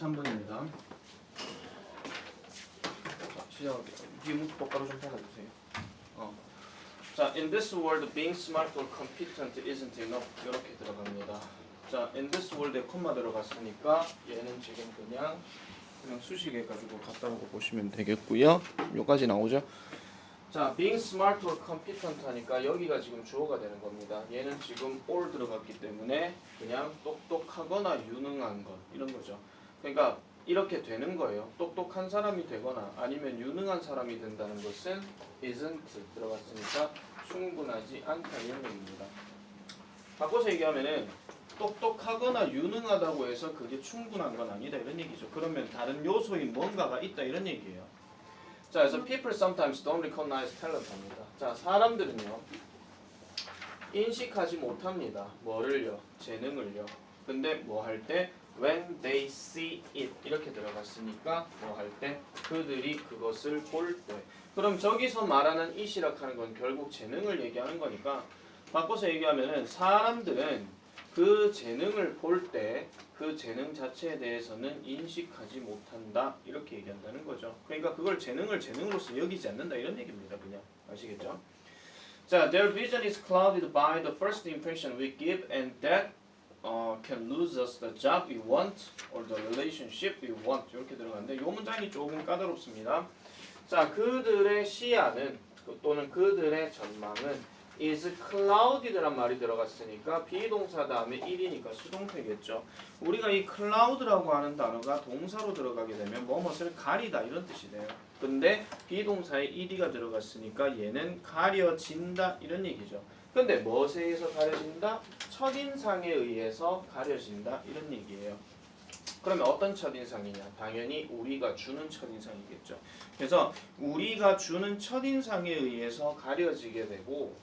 23번입니다. 자, 시작할게요. 뒤에 문똑바로좀 받아주세요. 어. 자, in this world, being smart or competent isn't enough. 이렇게 들어갑니다. 자, in this world에 콤마 들어갔으니까 얘는 지금 그냥 그냥 수식해 가지고 갖다라고 보시면 되겠고요. 요까지 나오죠. 자, being smart or competent 하니까 여기가 지금 주어가 되는 겁니다. 얘는 지금 or 들어갔기 때문에 그냥 똑똑하거나 유능한 것 이런 거죠. 그러니까 이렇게 되는 거예요. 똑똑한 사람이 되거나 아니면 유능한 사람이 된다는 것은 isn't 들어갔으니까 충분하지 않다 이런 얘기입니다. 바꿔서 얘기하면은 똑똑하거나 유능하다고 해서 그게 충분한 건 아니다 이런 얘기죠. 그러면 다른 요소인 뭔가가 있다 이런 얘기예요. 자, 그래서 people sometimes don't recognize talent입니다. 자, 사람들은요 인식하지 못합니다. 뭐를요? 재능을요. 근데 뭐 할 때 when they see it 이렇게 들어갔으니까 뭐 할 때 그들이 그것을 볼 때. 그럼 저기서 말하는 it이라고 하는 건 결국 재능을 얘기하는 거니까 바꿔서 얘기하면은 사람들은 그 재능을 볼 때 그 재능 자체에 대해서는 인식하지 못한다 이렇게 얘기한다는 거죠. 그러니까 그걸 재능을 재능으로서 여기지 않는다 이런 얘기입니다. 그냥 아시겠죠? 자, their vision is clouded by the first impression we give, and that uh, can lose us the job we want or the relationship we want 이렇게 들어가는데 이 문장이 조금 까다롭습니다. 자, 그들의 시야는 또는 그들의 전망은 is clouded란 말이 들어갔으니까 비동사 다음에 1이니까 수동태겠죠. 우리가 이 cloud라고 하는 단어가 동사로 들어가게 되면 뭐뭇을 가리다 이런 뜻이 돼요. 근데 비동사에 1이가 들어갔으니까 얘는 가려진다 이런 얘기죠. 근데 무엇에 의해서 가려진다? 첫인상에 의해서 가려진다 이런 얘기예요. 그러면 어떤 첫인상이냐? 당연히 우리가 주는 첫인상이겠죠. 그래서 우리가 주는 첫인상에 의해서 가려지게 되고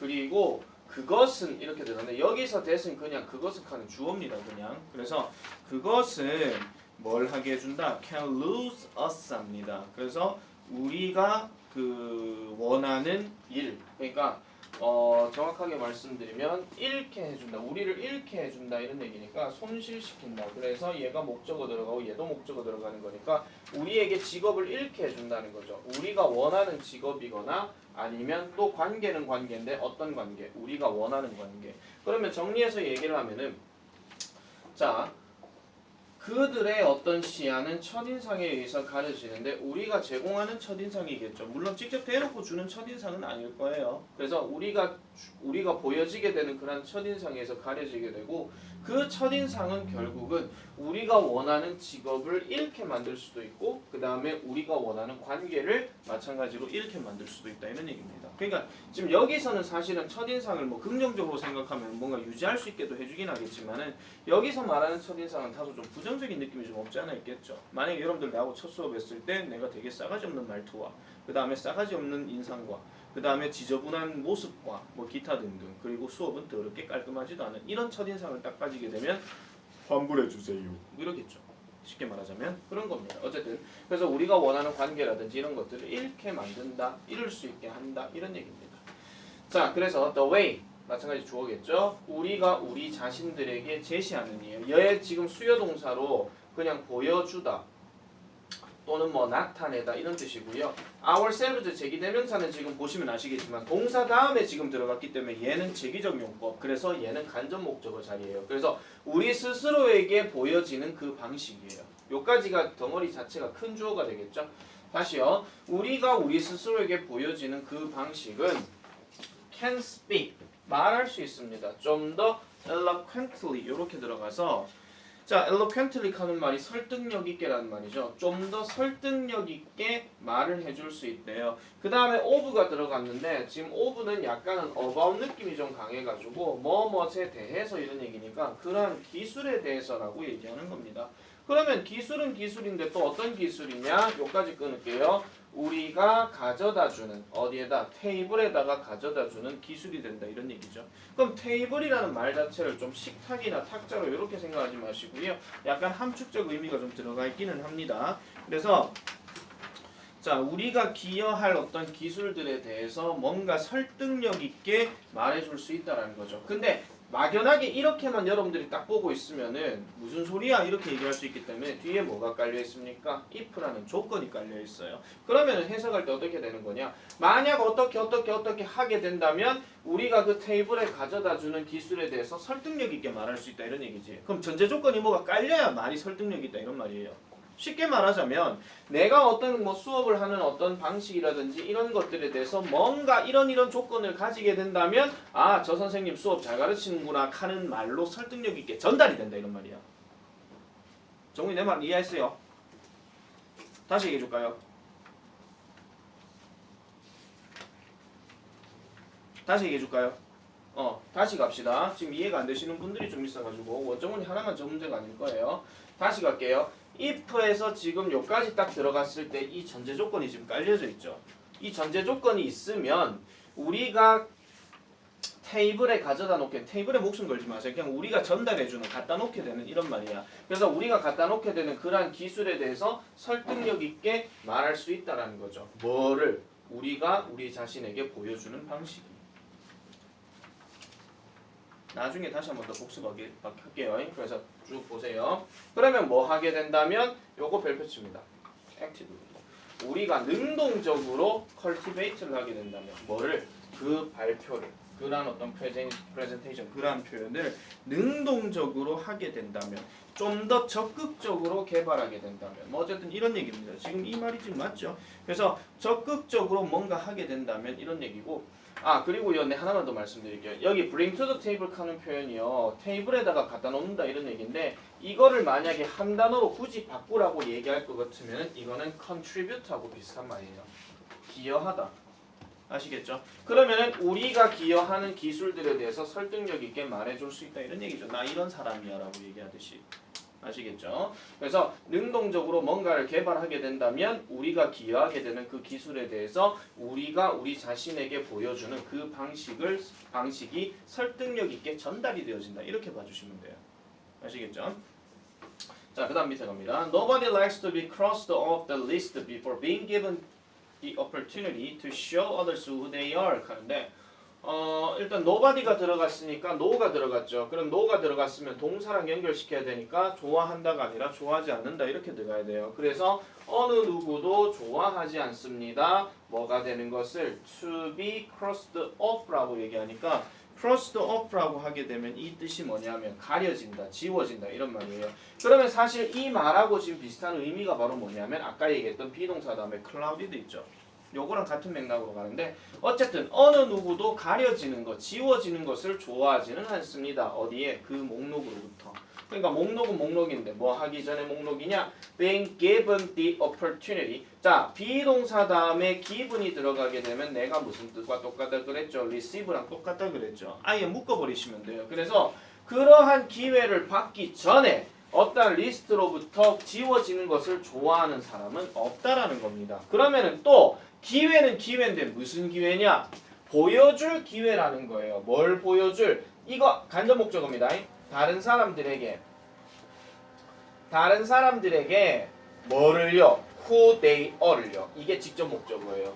그리고 그것은 이렇게 되는데 여기서 대신 그냥 그것은 하는 주어입니다 그냥 그래서 그것은 뭘 하게 해준다 can lose us 합니다 그래서 우리가 그 원하는 일 그러니까 어 정확하게 말씀드리면 잃게 해준다 우리를 잃게 해준다 이런 얘기니까 손실시킨다 그래서 얘가 목적어 들어가고 얘도 목적어 들어가는 거니까 우리에게 직업을 잃게 해준다는 거죠 우리가 원하는 직업이거나 아니면 또 관계는 관계인데 어떤 관계? 우리가 원하는 관계. 그러면 정리해서 얘기를 하면은 자 그들의 어떤 시야는 첫인상에 의해서 가려지는데 우리가 제공하는 첫인상이겠죠. 물론 직접 대놓고 주는 첫인상은 아닐 거예요. 그래서 우리가 주- 우리가 보여지게 되는 그런 첫인상에서 가려지게 되고 그 첫인상은 결국은 우리가 원하는 직업을 잃게 만들 수도 있고 그 다음에 우리가 원하는 관계를 마찬가지로 잃게 만들 수도 있다 이런 얘기입니다. 그러니까 지금 여기서는 사실은 첫인상을 뭐 긍정적으로 생각하면 뭔가 유지할 수 있게도 해주긴 하겠지만은 여기서 말하는 첫인상은 다소 좀 부정적인 느낌이 좀 없지 않아 있겠죠. 만약에 여러분들 나하고 첫 수업했을 때 내가 되게 싸가지 없는 말투와 그 다음에 싸가지 없는 인상과 그 다음에 지저분한 모습과 뭐 기타 등등 그리고 수업은 더럽게 깔끔하지도 않은 이런 첫인상을 딱 가지게 되면 환불해 주세요. 이러겠죠. 쉽게 말하자면 그런 겁니다. 어쨌든 그래서 우리가 원하는 관계라든지 이런 것들을 잃게 만든다, 잃을 수 있게 한다 이런 얘기입니다. 자, 그래서 the way 마찬가지 주어겠죠. 우리가 우리 자신들에게 제시하는 이에요. 얘 지금 수요 동사로 그냥 보여주다 또는 뭐 나타내다 이런 뜻이고요. ourselves 제기대명사는 지금 보시면 아시겠지만 동사 다음에 지금 들어갔기 때문에 얘는 제기적 용법. 그래서 얘는 간접 목적어 자리예요. 그래서 우리 스스로에게 보여지는 그 방식이에요. 요까지가 덩어리 자체가 큰 주어가 되겠죠. 다시요. 우리가 우리 스스로에게 보여지는 그 방식은 can speak 말할 수 있습니다. 좀 더 eloquently 이렇게 들어가서 자 eloquently 하는 말이 설득력 있게라는 말이죠. 좀 더 설득력 있게 말을 해줄 수 있대요. 그 다음에 of가 들어갔는데 지금 of는 약간은 about 느낌이 좀 강해가지고 뭐뭐에 대해서 이런 얘기니까 그러한 기술에 대해서라고 얘기하는 겁니다. 그러면 기술은 기술인데 또 어떤 기술이냐? 요까지 끊을게요. 우리가 가져다 주는 어디에다 테이블에다가 가져다 주는 기술이 된다 이런 얘기죠. 그럼 테이블이라는 말 자체를 좀 식탁이나 탁자로 이렇게 생각하지 마시고요. 약간 함축적 의미가 좀 들어가 있기는 합니다. 그래서 자 우리가 기여할 어떤 기술들에 대해서 뭔가 설득력 있게 말해줄 수 있다라는 거죠. 근데 막연하게 이렇게만 여러분들이 딱 보고 있으면은 무슨 소리야 이렇게 얘기할 수 있기 때문에 뒤에 뭐가 깔려 있습니까? if라는 조건이 깔려 있어요. 그러면은 해석할 때 어떻게 되는 거냐? 만약 어떻게 어떻게 어떻게 하게 된다면 우리가 그 테이블에 가져다 주는 기술에 대해서 설득력 있게 말할 수 있다 이런 얘기지. 그럼 전제 조건이 뭐가 깔려야 말이 설득력 있다 이런 말이에요. 쉽게 말하자면 내가 어떤 뭐 수업을 하는 어떤 방식이라든지 이런 것들에 대해서 뭔가 이런 이런 조건을 가지게 된다면 아 저 선생님 수업 잘 가르치는구나 하는 말로 설득력 있게 전달이 된다 이런 말이야. 정훈이 내 말 이해했어요? 다시 얘기해 줄까요? 다시 얘기해 줄까요? 어 다시 갑시다. 지금 이해가 안 되시는 분들이 좀 있어가지고 원정훈이 하나만 저 문제가 아닐 거예요. 다시 갈게요. If에서 지금 여기까지 딱 들어갔을 때 이 전제 조건이 지금 깔려져 있죠. 이 전제 조건이 있으면 우리가 테이블에 가져다 놓게 테이블에 목숨 걸지 마세요. 그냥 우리가 전달해 주는 갖다 놓게 되는 이런 말이야. 그래서 우리가 갖다 놓게 되는 그러한 기술에 대해서 설득력 있게 말할 수 있다라는 거죠. 뭐를 우리가 우리 자신에게 보여주는 방식이. 나중에 다시 한 번 더 복습할게요. 그래서 쭉 보세요. 그러면 뭐 하게 된다면 요거 별표 칩니다. 액티브. 우리가 능동적으로 컬티베이트를 하게 된다면 뭐를 그 발표를 그러한 어떤 프레젠, 프레젠테이션 그러한 표현을 능동적으로 하게 된다면 좀 더 적극적으로 개발하게 된다면 뭐 어쨌든 이런 얘기입니다. 지금 이 말이 지금 맞죠? 그래서 적극적으로 뭔가 하게 된다면 이런 얘기고 아 그리고 요 네 하나만 더 말씀드릴게요. 여기 bring to the table 하는 표현이요. 테이블에다가 갖다 놓는다 이런 얘기인데 이거를 만약에 한 단어로 굳이 바꾸라고 얘기할 것 같으면 이거는 contribute하고 비슷한 말이에요. 기여하다. 아시겠죠? 그러면은 우리가 기여하는 기술들에 대해서 설득력 있게 말해줄 수 있다 이런 얘기죠. 나 이런 사람이야라고 얘기하듯이 아시겠죠? 그래서 능동적으로 뭔가를 개발하게 된다면 우리가 기여하게 되는 그 기술에 대해서 우리가 우리 자신에게 보여주는 그 방식을 방식이 설득력 있게 전달이 되어진다 이렇게 봐주시면 돼요. 아시겠죠? 자, 그다음 밑에 갑니다. Nobody likes to be crossed off the list before being given the opportunity to show others who they are. 하는데 어 일단 nobody가 들어갔으니까 no가 들어갔죠. 그럼 no가 들어갔으면 동사랑 연결시켜야 되니까 좋아한다가 아니라 좋아하지 않는다 이렇게 들어가야 돼요. 그래서 어느 누구도 좋아하지 않습니다. 뭐가 되는 것을 to be crossed off라고 얘기하니까 crossed off라고 하게 되면 이 뜻이 뭐냐면 가려진다, 지워진다 이런 말이에요. 그러면 사실 이 말하고 지금 비슷한 의미가 바로 뭐냐면 아까 얘기했던 비동사 다음에 clouded 있죠. 요거랑 같은 맥락으로 가는데 어쨌든 어느 누구도 가려지는 것, 지워지는 것을 좋아하지는 않습니다. 어디에? 그 목록으로부터. 그러니까 목록은 목록인데 뭐 하기 전에 목록이냐? being given the opportunity. 자, 비동사 다음에 given이 들어가게 되면 내가 무슨 뜻과 똑같다 그랬죠? receive랑 똑같다 그랬죠? 아예 묶어버리시면 돼요. 그래서 그러한 기회를 받기 전에 어떤 리스트로부터 지워지는 것을 좋아하는 사람은 없다라는 겁니다. 그러면은 또 기회는 기회인데 무슨 기회냐? 보여줄 기회라는 거예요. 뭘 보여줄? 이거 간접 목적어입니다. 다른 사람들에게 다른 사람들에게 뭐를요? who they are을요. 이게 직접 목적어예요.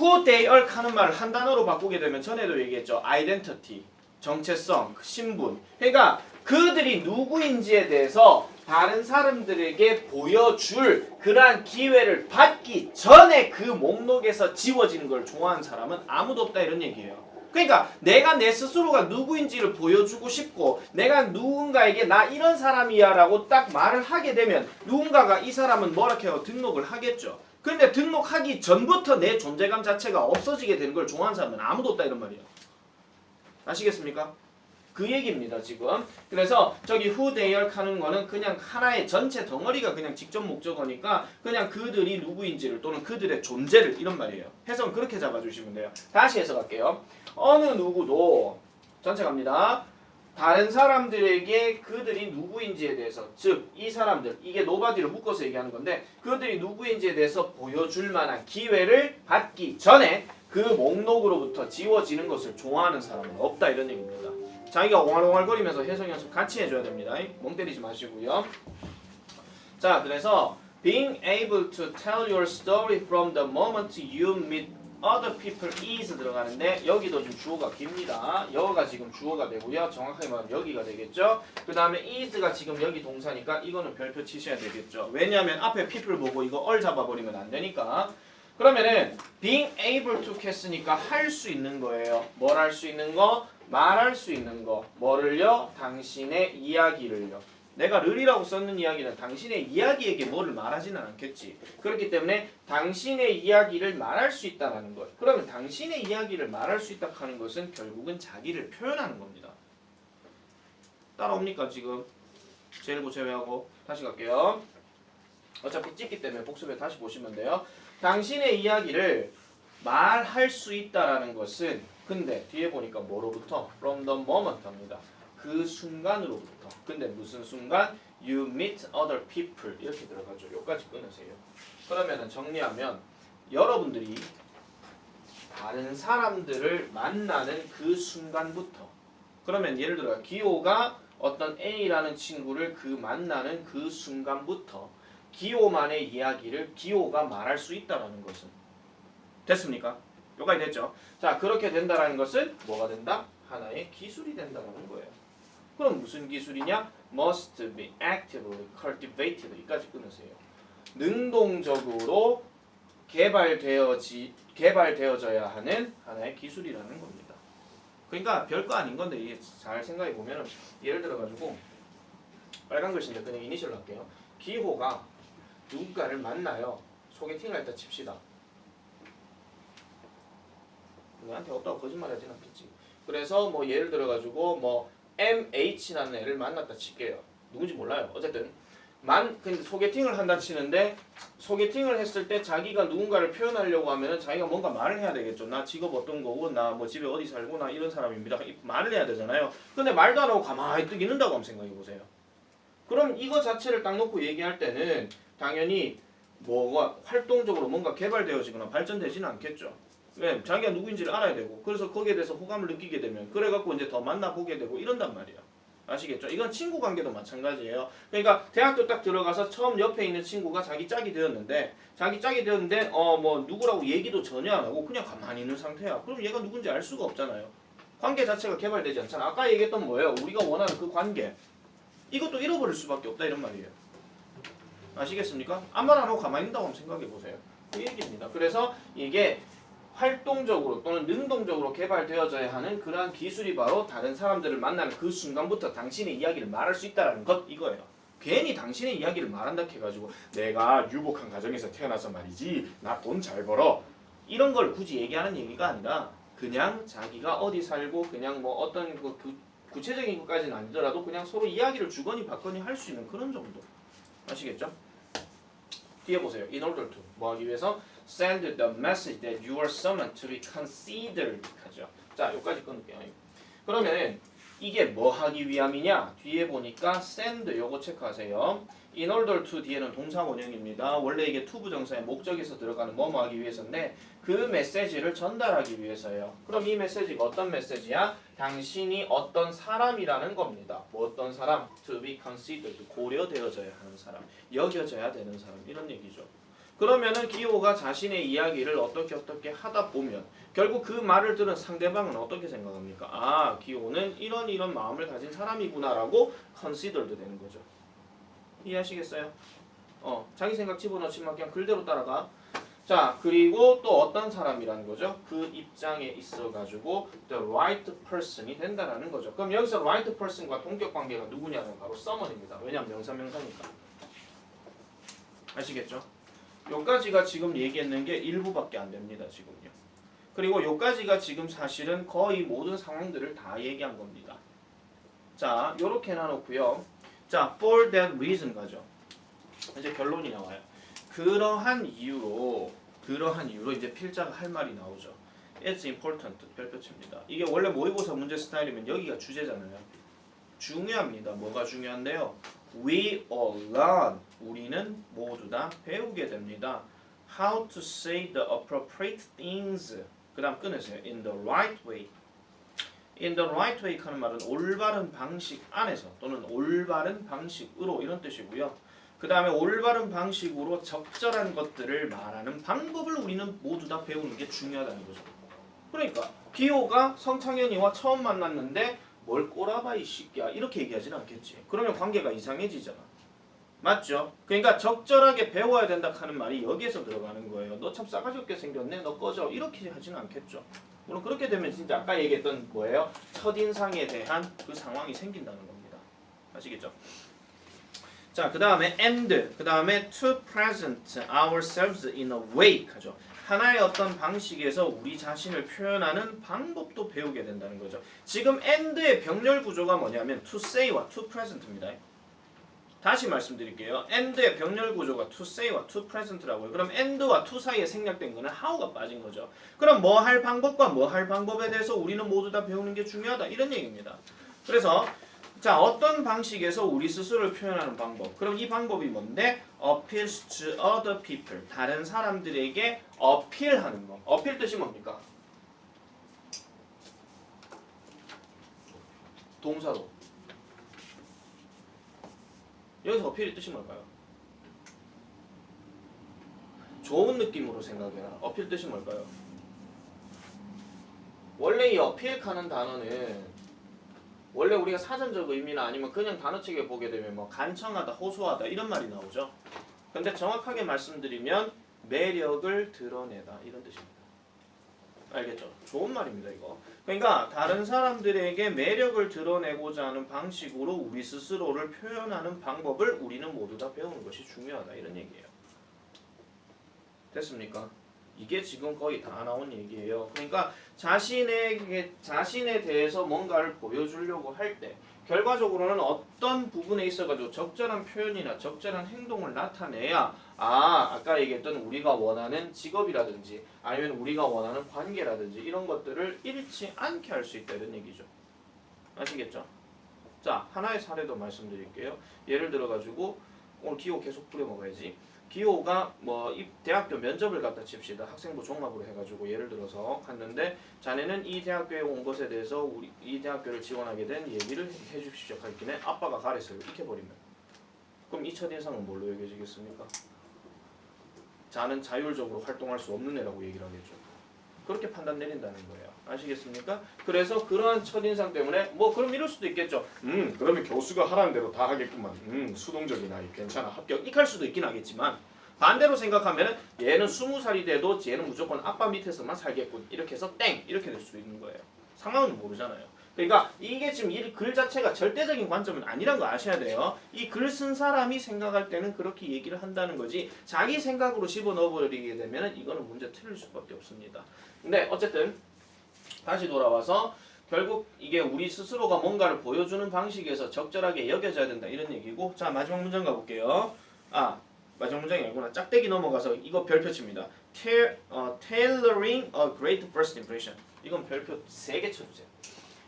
who they are 하는 말을 한 단어로 바꾸게 되면 전에도 얘기했죠. identity, 정체성, 신분. 그러니까 그들이 누구인지에 대해서 다른 사람들에게 보여줄 그러한 기회를 받기 전에 그 목록에서 지워지는 걸 좋아하는 사람은 아무도 없다 이런 얘기예요. 그러니까 내가 내 스스로가 누구인지를 보여주고 싶고 내가 누군가에게 나 이런 사람이야라고 딱 말을 하게 되면 누군가가 이 사람은 뭐라 해요 등록을 하겠죠. 근데 등록하기 전부터 내 존재감 자체가 없어지게 되는 걸 좋아하는 사람은 아무도 없다 이런 말이에요. 아시겠습니까? 그 얘기입니다 지금. 그래서 저기 they are 하는 거는 그냥 하나의 전체 덩어리가 그냥 직접 목적어니까 그냥 그들이 누구인지를 또는 그들의 존재를 이런 말이에요. 해석은 그렇게 잡아주시면 돼요. 다시 해석할게요. 어느 누구도 전체 갑니다. 다른 사람들에게 그들이 누구인지에 대해서 즉 이 사람들 이게 노바디를 묶어서 얘기하는 건데 그들이 누구인지에 대해서 보여줄 만한 기회를 받기 전에 그 목록으로부터 지워지는 것을 좋아하는 사람은 없다 이런 얘기입니다. 자기가 옹알옹알거리면서 해석 연습 같이 해줘야 됩니다. 멍 때리지 마시고요. 자, 그래서 being able to tell your story from the moment you meet other people is 들어가는데 여기도 좀 주어가 깁니다. 여가 지금 주어가 되고요. 정확하게 말하면 여기가 되겠죠. 그 다음에 is가 지금 여기 동사니까 이거는 별표 치셔야 되겠죠. 왜냐하면 앞에 people 보고 이거 얼 잡아버리면 안 되니까. 그러면은 being able to 했으니까 할 수 있는 거예요. 뭘 할 수 있는 거? 말할 수 있는 거. 뭐를요? 당신의 이야기를요. 내가 르리라고 썼는 이야기는 당신의 이야기에게 뭐를 말하지는 않겠지. 그렇기 때문에 당신의 이야기를 말할 수 있다는 것. 그러면 당신의 이야기를 말할 수 있다 하는 것은 결국은 자기를 표현하는 겁니다. 따라옵니까 지금? 제일고 제외하고 다시 갈게요. 어차피 찍기 때문에 복습에 다시 보시면 돼요. 당신의 이야기를 말할 수 있다라는 것은 근데 뒤에 보니까 뭐로부터 from the moment 합니다. 그 순간으로부터. 근데 무슨 순간? You meet other people 이렇게 들어가죠. 여기까지 끊으세요. 그러면은 정리하면 여러분들이 다른 사람들을 만나는 그 순간부터 그러면 예를 들어 기호가 어떤 A라는 친구를 그 만나는 그 순간부터 기호만의 이야기를 기호가 말할 수 있다라는 것은 됐습니까? 여기까지 됐죠? 자 그렇게 된다라는 것은 뭐가 된다? 하나의 기술이 된다라는 거예요. 그럼 무슨 기술이냐? must be actively cultivated 여기까지 끊으세요. 능동적으로 개발되어지 개발되어져야 하는 하나의 기술이라는 겁니다. 그러니까 별거 아닌 건데 잘 생각해 보면 예를 들어 가지고 빨간 글씨인데 그냥 이니셜로 할게요. 기호가 누군가를 만나요. 소개팅을 했다 칩시다. 너한테 없다고 거짓말하진 않겠지. 그래서 뭐 예를 들어 가지고 뭐 MH라는 애를 만났다 칠게요. 누군지 몰라요. 어쨌든 만 근데 소개팅을 한다 치는데 소개팅을 했을 때 자기가 누군가를 표현하려고 하면은 자기가 뭔가 말을 해야 되겠죠. 나 직업 어떤 거고 나 뭐 집에 어디 살고 나 이런 사람입니다. 이 말을 해야 되잖아요. 근데 말도 안 하고 가만히 뜨기 는다고 한번 생각해 보세요. 그럼 이거 자체를 딱 놓고 얘기할 때는 당연히 뭐가 활동적으로 뭔가 개발되어지거나 발전되지는 않겠죠. 왜? 자기가 누구인지를 알아야 되고 그래서 거기에 대해서 호감을 느끼게 되면 그래갖고 이제 더 만나보게 되고 이런단 말이야. 아시겠죠? 이건 친구 관계도 마찬가지예요. 그러니까 대학교 딱 들어가서 처음 옆에 있는 친구가 자기 짝이 되었는데 자기 짝이 되었는데 어 뭐 누구라고 얘기도 전혀 안 하고 그냥 가만히 있는 상태야. 그럼 얘가 누군지 알 수가 없잖아요. 관계 자체가 개발되지 않잖아. 아까 얘기했던 뭐예요? 우리가 원하는 그 관계. 이것도 잃어버릴 수밖에 없다 이런 말이에요. 아시겠습니까? 아무 말 안 하고 가만히 있다고 한번 생각해 보세요. 그 얘기입니다. 그래서 이게 활동적으로 또는 능동적으로 개발되어져야 하는 그러한 기술이 바로 다른 사람들을 만나는 그 순간부터 당신의 이야기를 말할 수 있다는 것 이거예요. 괜히 당신의 이야기를 말한다 해가지고 내가 유복한 가정에서 태어나서 말이지 나 돈 잘 벌어 이런 걸 굳이 얘기하는 얘기가 아니라 그냥 자기가 어디 살고 그냥 뭐 어떤 그 구, 구체적인 것까지는 아니더라도 그냥 서로 이야기를 주거니 받거니 할 수 있는 그런 정도 아시겠죠? 뒤에 보세요. In order to 뭐 하기 위해서 send the message that you are summoned to be considered 하죠. 자, 여기까지 끊을게요. 그러면 이게 뭐 하기 위함이냐? 뒤에 보니까 send 요거 체크하세요. in order to 뒤에는 동사 원형입니다. 원래 이게 to 부정사의 목적에서 들어가는 뭐뭐 하기 위해서인데 그 메시지를 전달하기 위해서예요. 그럼 이 메시지가 어떤 메시지야? 당신이 어떤 사람이라는 겁니다. 뭐 어떤 사람? to be considered 고려되어져야 하는 사람, 여겨져야 되는 사람 이런 얘기죠. 그러면은 기호가 자신의 이야기를 어떻게 어떻게 하다 보면 결국 그 말을 들은 상대방은 어떻게 생각합니까? 아, 기호는 이런 이런 마음을 가진 사람이구나라고 considered 되는 거죠. 이해하시겠어요? 어, 자기 생각 집어넣지만 그냥 글대로 따라가. 자, 그리고 또 어떤 사람이라는 거죠? 그 입장에 있어 가지고 the right person이 된다라는 거죠. 그럼 여기서 right person과 동격 관계가 누구냐면 바로 someone입니다. 왜냐하면 명사 명사니까. 아시겠죠? 요까지가 지금 얘기했는 게 일부밖에 안 됩니다. 지금요. 그리고 요까지가 지금 사실은 거의 모든 상황들을 다 얘기한 겁니다. 자, 요렇게 해놔놓고요. 자, for that reason 가죠. 이제 결론이 나와요. 그러한 이유로 그러한 이유로 이제 필자가 할 말이 나오죠. It's important 별표치입니다. 이게 원래 모의고사 문제 스타일이면 여기가 주제잖아요. 중요합니다. 뭐가 중요한데요? We all learn. 우리는 모두 다 배우게 됩니다. How to say the appropriate things. 그 다음 끊으세요. In the right way. In the right way 하는 말은 올바른 방식 안에서 또는 올바른 방식으로 이런 뜻이고요. 그 다음에 올바른 방식으로 적절한 것들을 말하는 방법을 우리는 모두 다 배우는 게 중요하다는 거죠. 그러니까 기호가 성창현이와 처음 만났는데 뭘 꼬라봐 이 새끼야 이렇게 얘기하지는 않겠지. 그러면 관계가 이상해지잖아. 맞죠? 그러니까 적절하게 배워야 된다 하는 말이 여기에서 들어가는 거예요. 너 참 싸가지 없게 생겼네. 너 꺼져. 이렇게 하지는 않겠죠. 물론 그렇게 되면 진짜 아까 얘기했던 뭐예요? 첫인상에 대한 그 상황이 생긴다는 겁니다. 아시겠죠? 자, 그 다음에 and, 그 다음에 to present ourselves in a way 하죠. 하나의 어떤 방식에서 우리 자신을 표현하는 방법도 배우게 된다는 거죠. 지금 and의 병렬 구조가 뭐냐면 to say와 to present입니다. 다시 말씀드릴게요. and의 병렬 구조가 to say와 to present라고요. 그럼 and와 to 사이에 생략된 거는 how가 빠진 거죠. 그럼 뭐 할 방법과 뭐 할 방법에 대해서 우리는 모두 다 배우는 게 중요하다 이런 얘기입니다. 그래서 자 어떤 방식에서 우리 스스로를 표현하는 방법. 그럼 이 방법이 뭔데? appeals to other people. 다른 사람들에게 어필하는 거. 어필 뜻이 뭡니까? 동사로. 여기서 어필의 뜻이 뭘까요? 좋은 느낌으로 생각해라. 어필 뜻이 뭘까요? 원래 이 어필하는 단어는 원래 우리가 사전적 의미나 아니면 그냥 단어책에 보게 되면 뭐 간청하다, 호소하다 이런 말이 나오죠. 근데 정확하게 말씀드리면 매력을 드러내다 이런 뜻입니다. 알겠죠? 좋은 말입니다 이거. 그러니까 다른 사람들에게 매력을 드러내고자 하는 방식으로 우리 스스로를 표현하는 방법을 우리는 모두 다 배우는 것이 중요하다 이런 얘기예요. 됐습니까? 이게 지금 거의 다 나온 얘기예요. 그러니까 자신에게 자신에 대해서 뭔가를 보여주려고 할 때 결과적으로는 어떤 부분에 있어가지고 적절한 표현이나 적절한 행동을 나타내야 아 아까 얘기했던 우리가 원하는 직업이라든지 아니면 우리가 원하는 관계라든지 이런 것들을 잃지 않게 할 수 있다 이런 얘기죠. 아시겠죠? 자 하나의 사례도 말씀드릴게요. 예를 들어가지고 오늘 기호 계속 뿌려 먹어야지. 기호가 뭐이 대학교 면접을 갖다 칩시다. 학생부 종합으로 해가지고 예를 들어서 갔는데 자네는 이 대학교에 온 것에 대해서 우리 이 대학교를 지원하게 된 얘기를 해주십시오. 하길래 아빠가 가랬어요. 익혀버리면 그럼 이 첫인상은 뭘로 여겨지겠습니까? 자는 자율적으로 활동할 수 없는 애라고 얘기를 하겠죠. 그렇게 판단 내린다는 거예요. 아시겠습니까? 그래서 그러한 첫인상 때문에 뭐 그럼 이럴 수도 있겠죠. 음 그러면 교수가 하라는 대로 다 하겠구만. 음 수동적인 아이 괜찮아 합격. 이렇게 할 수도 있긴 하겠지만 반대로 생각하면 얘는 스무 살이 돼도 얘는 무조건 아빠 밑에서만 살겠군. 이렇게 해서 땡 이렇게 될수 있는 거예요. 상황은 모르잖아요. 그러니까 이게 지금 이 글 자체가 절대적인 관점은 아니란 거 아셔야 돼요. 이 글 쓴 사람이 생각할 때는 그렇게 얘기를 한다는 거지 자기 생각으로 집어넣어 버리게 되면 이거는 문제 틀릴 수밖에 없습니다. 근데 어쨌든 다시 돌아와서 결국 이게 우리 스스로가 뭔가를 보여주는 방식에서 적절하게 여겨져야 된다 이런 얘기고 자 마지막 문장 가볼게요. 아 마지막 문장이 아니구나 짝대기 넘어가서 이거 별표 칩니다. 어, tailoring a great first impression 이건 별표 3개 쳐주세요.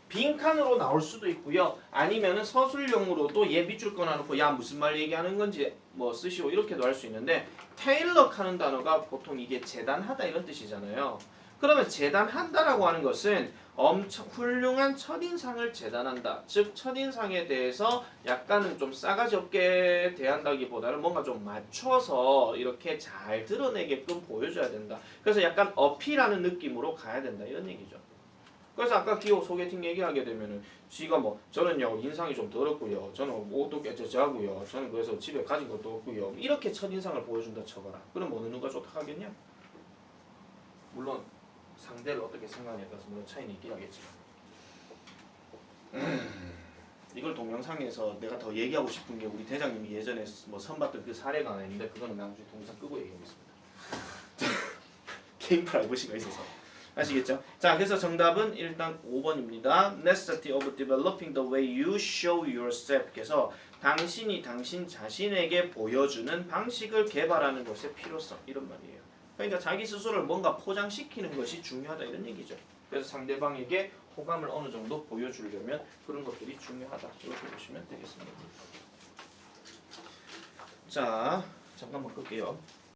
빈칸으로 나올 수도 있고요. 아니면은 서술형으로도 얘 밑줄 꺼놔놓고 야 무슨 말 얘기하는 건지 뭐 쓰시오 이렇게도 할 수 있는데 테일럭 하는 단어가 보통 이게 재단하다 이런 뜻이잖아요. 그러면 재단한다라고 하는 것은 엄청 훌륭한 첫인상을 재단한다. 즉 첫인상에 대해서 약간은 좀 싸가지 없게 대한다기보다는 뭔가 좀 맞춰서 이렇게 잘 드러내게끔 보여줘야 된다. 그래서 약간 어필하는 느낌으로 가야 된다 이런 얘기죠. 그래서 아까 기호 소개팅 얘기하게 되면은 지가 뭐 저는요 인상이 좀 더럽고요. 저는 옷도 깨끗하고요. 저는 그래서 집에 가진 것도 없고요. 이렇게 첫 인상을 보여준다 쳐봐라. 그럼 어느 누가 좋다 하겠냐? 물론 상대를 어떻게 생각하냐에 따라서 물론 차이는 있긴 하겠지만. 음, 이걸 동영상에서 내가 더 얘기하고 싶은 게 우리 대장님이 예전에 뭐 선봤던 그 사례가 있는데 그거는 나중에 동영상 끄고 얘기하겠습니다. 개인 프라이버시가 있어서 아시겠죠? 자, 그래서 정답은 일단 5번입니다. necessity of developing the way you show yourself. 그래서 당신이 당신 자신에게 보여주는 방식을 개발하는 것의 필요성 이런 말이에요. 그러니까 자기 스스로를 뭔가 포장시키는 것이 중요하다 이런 얘기죠. 그래서 상대방에게 호감을 어느 정도 보여주려면 그런 것들이 중요하다 이렇게 보시면 되겠습니다. 자, 잠깐만 끌게요.